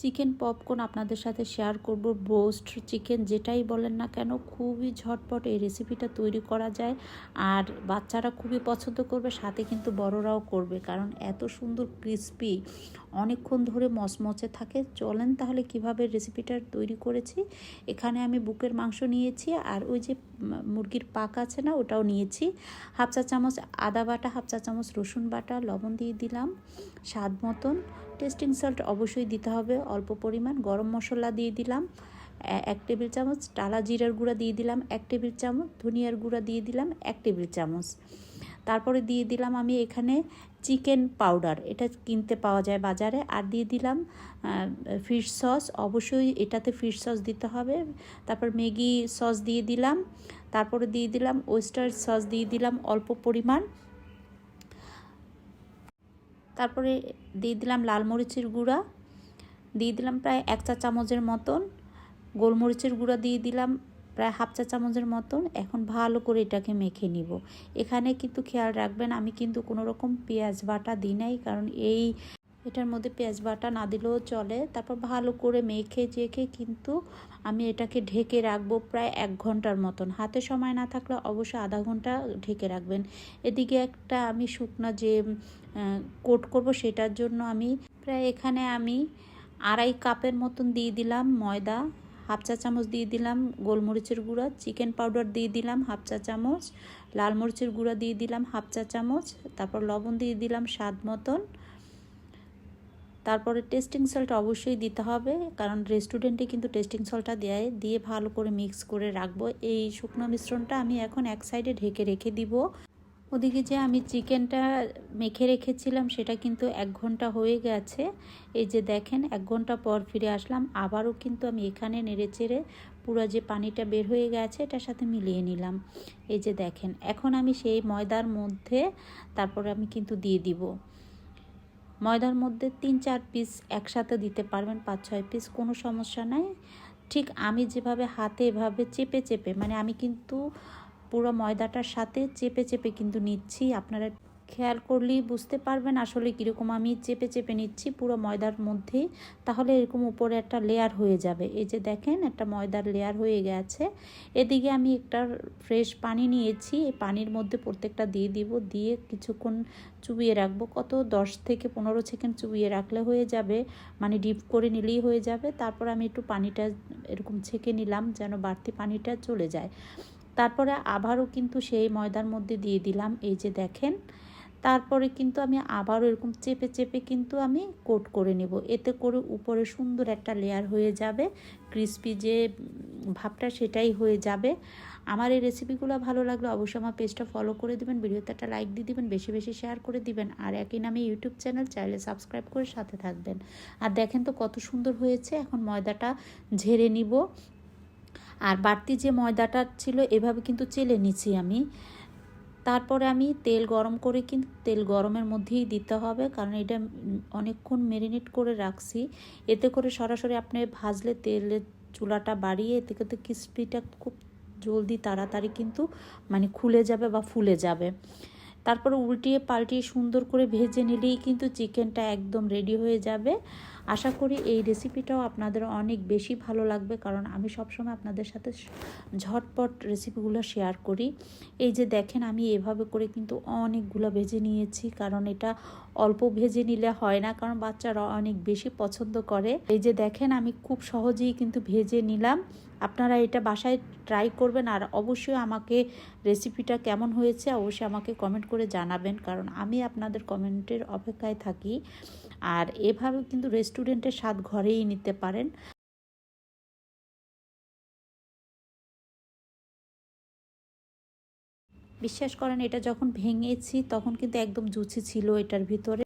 Chicken popcorn আপনাদের সাথে share করব বোস্ট চিকেন যেটাই বলেন না কেন, খুবই ঝটপট এই রেসিপিটা তৈরি করা যায়। আর বাচ্চারা খুবই পছন্দ করবে, সাথে কিন্তু বড়রাও করবে, কারণ এত সুন্দর ক্রিস্পি অনেকক্ষণ ধরে মচমচে থাকে। চলেন তাহলে কীভাবে রেসিপিটা তৈরি করেছি? এখানে আমি বুকের মাংস নিয়েছি আর ওই যে মুরগির পাক আছে না, ওটাও নিয়েছি। হাফ চা চামচ আদা বাটা, হাফ চা চামচ রসুন বাটা, লবণ দিয়ে দিলাম। স্বাদ মতন। টেস্টিং সল্ট অবশ্যই দিতে হবে। অল্প পরিমাণ গরম মশলা দিয়ে দিলাম। এক টেবিল চামচ টালা জিরার গুঁড়া দিয়ে দিলাম। এক টেবিল চামচ ধনিয়ার গুঁড়া দিয়ে দিলাম। এক টেবিল চামচ। তারপরে দিয়ে দিলাম আমি এখানে চিকেন পাউডার। এটা কিনতে পাওয়া যায় বাজারে। আর দিয়ে দিলাম ফিশ সস। অবশ্যই এটাতে ফিশ সস দিতে হবে। তারপর ম্যাগি সস দিয়ে দিলাম। তারপরে দিয়ে দিলাম ওয়েস্টার সস দিয়ে দিলাম অল্প পরিমাণ। তারপরে দিয়ে দিলাম লাল মরিচের গুঁড়া। দিয়ে দিলাম প্রায় এক চা চামচের মতন। গোলমরিচের গুঁড়া দিয়ে দিলাম। প্রায় হাফ চা চামচের মতন। এখন ভালো করে এটাকে মেখে নিব। এখানে কিন্তু খেয়াল রাখবেন, আমি কিন্তু কোনো রকম পেঁয়াজ বাটা দিই নাই, কারণ এই এটার মধ্যে পেঁয়াজ বাটা না দিলেও চলে। তারপর ভালো করে মেখে চেখে কিন্তু আমি এটাকে ঢেকে রাখব প্রায় এক ঘণ্টার মতন। হাতে সময় না থাকলে অবশ্যই আধা ঘণ্টা ঢেকে রাখবেন। এদিকে একটা আমি শুকনো যে কোট করব সেটার জন্য আমি প্রায় এখানে আমি আড়াই কাপের মতন দিয়ে দিলাম ময়দা। হাফ চা চামচ দিয়ে দিলাম গোলমরিচের গুঁড়া, চিকেন পাউডার দিয়ে দিলাম হাফ চা চামচ, লাল মরিচের গুঁড়া দিয়ে দিলাম হাফ চা চামচ, তারপর লবণ দিয়ে দিলাম স্বাদ মতন। তারপরে টেস্টিং সল্ট অবশ্যই দিতে হবে, কারণ রেস্টুরেন্টে কিন্তু টেস্টিং সল্টটা দেয়, দিয়ে ভালো করে মিক্স করে রাখব। এই শুকনো মিশ্রণটা আমি এখন এক সাইডে ঢেকে রেখে দিব। ওদিকে যে আমি চিকেনটা মেখে রেখেছিলাম, সেটা কিন্তু এক ঘণ্টা হয়ে গেছে। এই যে দেখেন, এক ঘণ্টা পর ফিরে আসলাম। আবারও কিন্তু আমি এখানে নেড়ে চেড়ে পুরো যে পানিটা বের হয়ে গেছে, এটার সাথে মিলিয়ে নিলাম। এই যে দেখেন, এখন আমি সেই ময়দার মধ্যে, তারপরে আমি কিন্তু দিয়ে দিব। ময়দার মধ্যে তিন চার পিস একসাথে দিতে পারবেন, পাঁচ ছয় পিস কোনো সমস্যা নাই। ঠিক আমি যেভাবে হাতে এভাবে চেপে চেপে মানে আমি কিন্তু পুরো ময়দাটার সাথে চেপে চেপে কিন্তু নিচ্ছি। আপনারা খেয়াল করলেই বুঝতে পারবেন আসলে কীরকম আমি চেপে চেপে নিচ্ছি পুরো ময়দার মধ্যেই তাহলে এরকম উপরে একটা লেয়ার হয়ে যাবে। এই যে দেখেন একটা ময়দার লেয়ার হয়ে গেছে। এদিকে আমি একটা ফ্রেশ পানি নিয়েছি। এই পানির মধ্যে প্রত্যেকটা দিয়ে দিব। দিয়ে কিছুক্ষণ চুবিয়ে রাখব। কত? দশ থেকে পনেরো সেকেন্ড চুবিয়ে রাখলে হয়ে যাবে। মানে ডিপ করে নিলেই হয়ে যাবে। তারপর আমি একটু পানিটা এরকম ছেঁকে নিলাম যেন বাড়তি পানিটা চলে যায়। তারপরে আবারও কিন্তু সেই ময়দার মধ্যে দিয়ে দিলাম। এই যে দেখেন, তারপরে কিন্তু আমি আবারও এরকম চেপে চেপে কিন্তু আমি কোট করে নেব। এতে করে উপরে সুন্দর একটা লেয়ার হয়ে যাবে ক্রিস্পি যে ভাবটা সেটাই হয়ে যাবে। আমার এই রেসিপিগুলো ভালো লাগলে অবশ্যই আমার পেজটা ফলো করে দিবেন, ভিডিওতে একটা লাইক দিয়ে দিবেন, বেশি বেশি শেয়ার করে দিবেন, আর একই নামে ইউটিউব চ্যানেল চাইলে সাবস্ক্রাইব করে সাথে থাকবেন। আর দেখেন তো কত সুন্দর হয়েছে, এখন ময়দাটা ঝেড়ে নিব। আর বাড়তি যে ময়দাটা ছিল এভাবে কিন্তু চেলে নিছি আমি। তারপরে আমি তেল গরম করে কিন্তু তেল গরমের মধ্যেই দিতে হবে, কারণ এটা অনেকক্ষণ মেরিনেট করে রাখছি। এতে করে সরাসরি আপনি ভাজলে তেলের চুলাটা বাড়িয়ে এতে কিন্তু ক্রিসপিটা খুব জলদি তাড়াতাড়ি কিন্তু মানে খুলে যাবে বা ফুলে যাবে। তারপরে উল্টিয়ে পাল্টিয়ে সুন্দর করে ভেজে নিলেই কিন্তু চিকেনটা একদম রেডি হয়ে যাবে। আশা করি এই রেসিপিটাও আপনাদের অনেক বেশি ভালো লাগবে, কারণ আমি সবসময় আপনাদের সাথে ঝটপট রেসিপিগুলো শেয়ার করি। এই যে দেখেন, আমি এভাবে করে কিন্তু অনেকগুলো ভেজে নিয়েছি, কারণ এটা অল্প ভেজে নিলে হয় না, কারণ বাচ্চারা অনেক বেশি পছন্দ করে। এই যে দেখেন, আমি খুব সহজেই কিন্তু ভেজে নিলাম। আপনারা এটা বাসায় ট্রাই করবেন, আর অবশ্যই আমাকে রেসিপিটা কেমন হয়েছে অবশ্যই আমাকে কমেন্ট করে জানাবেন, কারণ আমি আপনাদের কমেন্টের অপেক্ষায় থাকি। আর এভাবে কিন্তু রেস্টুরেন্টের স্বাদ ঘরেই নিতে পারেন। বিশ্বাস করেন, এটা যখন ভেঙেছি তখন কিন্তু একদম জুচি ছিল এটার ভিতরে।